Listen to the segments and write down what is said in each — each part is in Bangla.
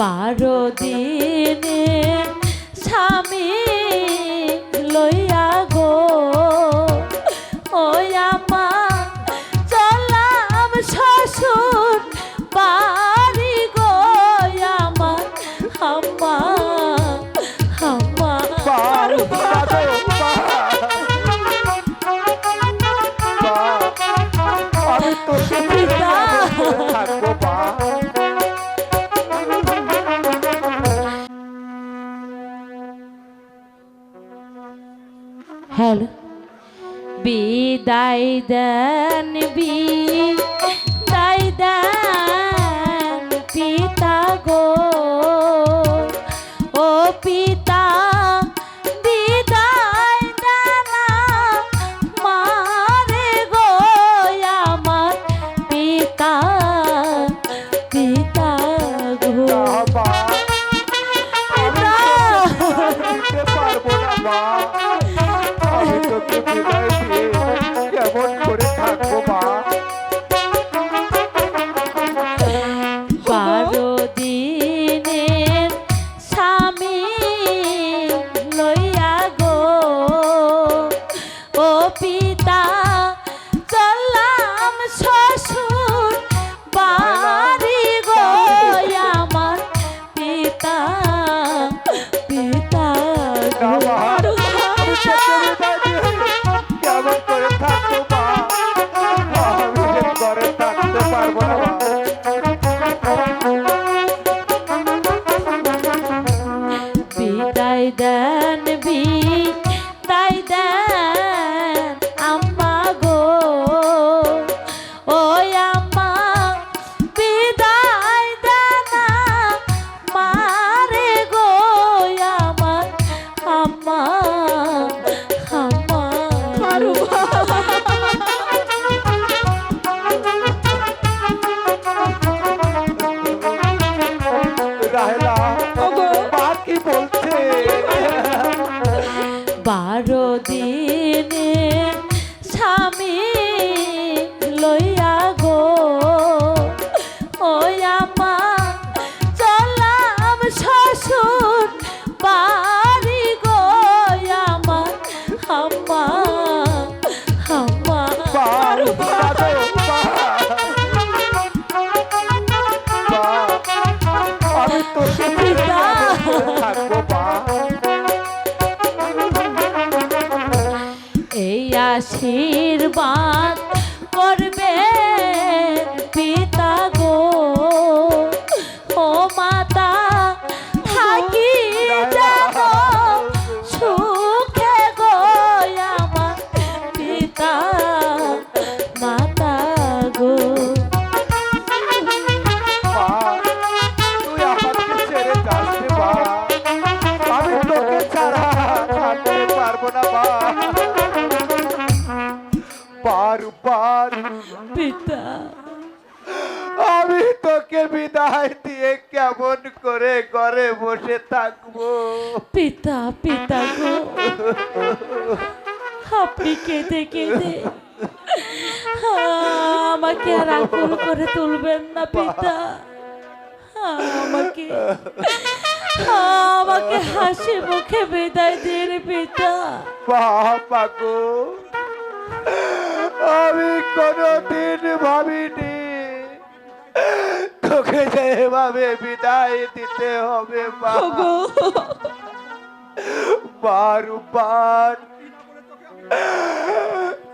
বারো দিনে স্বামী লইয়া গো। ওই আমা চলাম শ্বশুর বাড়ি গো। আমার হাম্মা হাম্মা বিদায় দেন বিদায় দেন আশীর্বাদ করবে পিতা গো। বসে থাকব। পিতা পিতা গো। আপনি কেঁদে কেঁদে। আমাকে আর আকুল করে তুলবেন না পিতা। আমাকে আমাকে হাসি মুখে বিদায় দিন পিতা। বাবা গো আমি কোনোদিন ভাবিনি তোকে যে এভাবে বিদায় দিতে হবে মা। বারবার।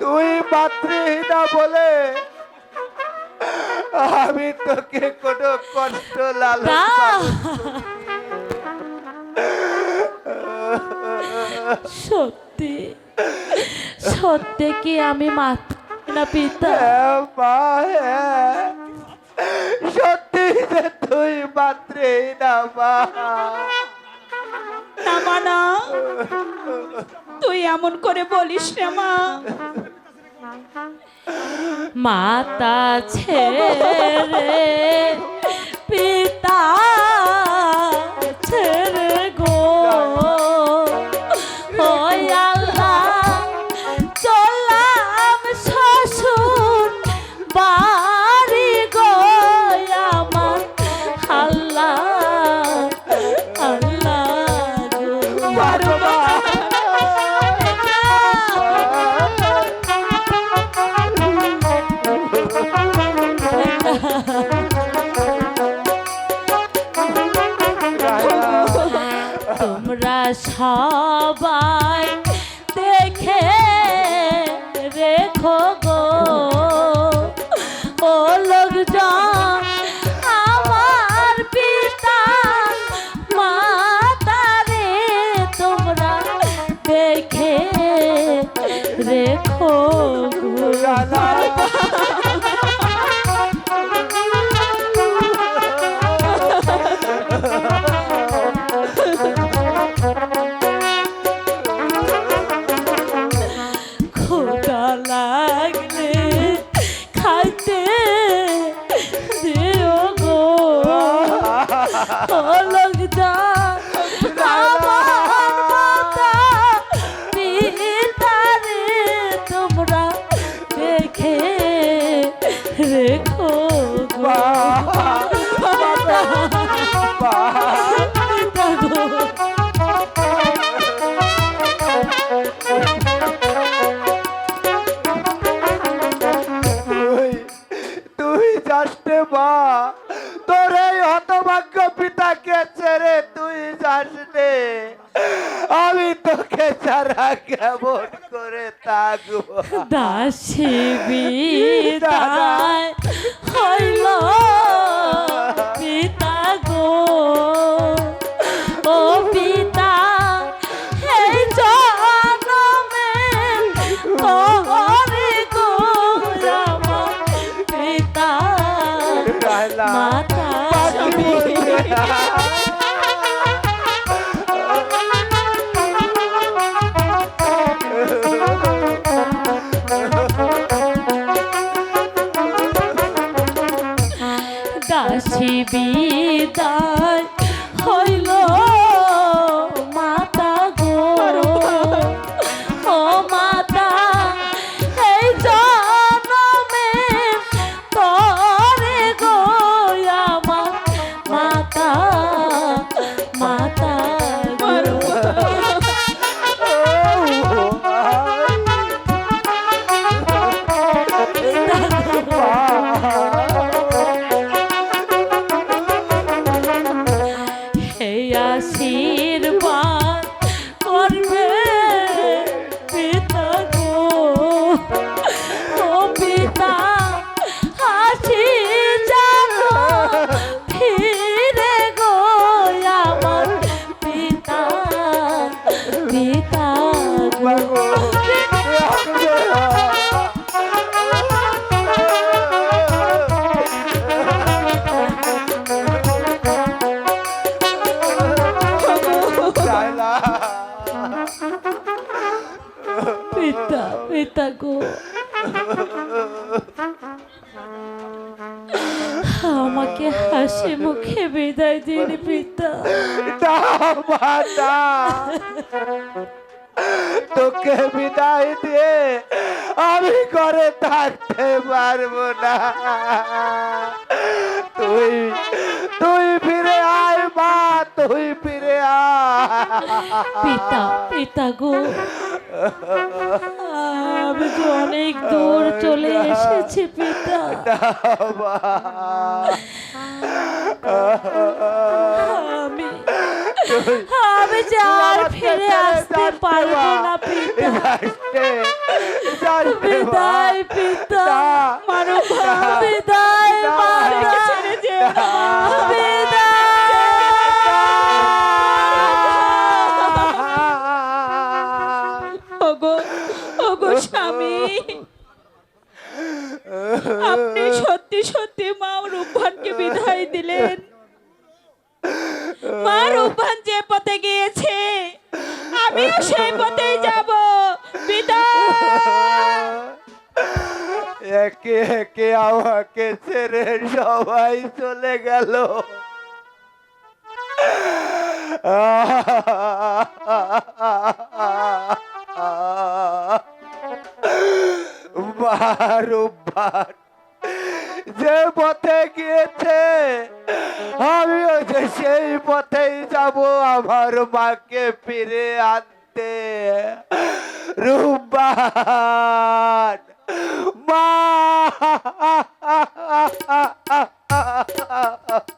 তুই মাতৃহীনা বলে আমি তোকে কোনো কষ্ট লাল সত্যি। সত্যি কি আমি মাত না পিতা মা হ্যাঁ। তুই না তুই এমন করে বলিস না মা। মাতা ছেড়ে পিতা জন মা তোর এই হতভাগ্য পিতাকে ছেড়ে তুই যাস আমি তোকে ছাড়া কেমন করে থাকব? দাসী বিদায় হইল। পিতা পিতা গো আমাকে হাসি মুখে বিদায় দিন পিতা। না, মা, না। তোকে বিদায় দিয়ে আমি করে থাকতে পারব না। তুই তুই ফিরে আয় মা তুই ফিরে আয়। পিতা পিতা গো। আমি তো অনেক দূর চলে এসেছি পিতা। আমি আমি যে আর ফিরে আসতে পারব না পিতা। বিদায় পিতা। না, বিদায় মাতা একে একে আমাকে ছেড়ে সবাই চলে গেল। বারবার যে পথে গিয়েছে, আমিও যে সেই পথেই যাব, আমার মাকে ফিরে আনতে। Ruban. Ma.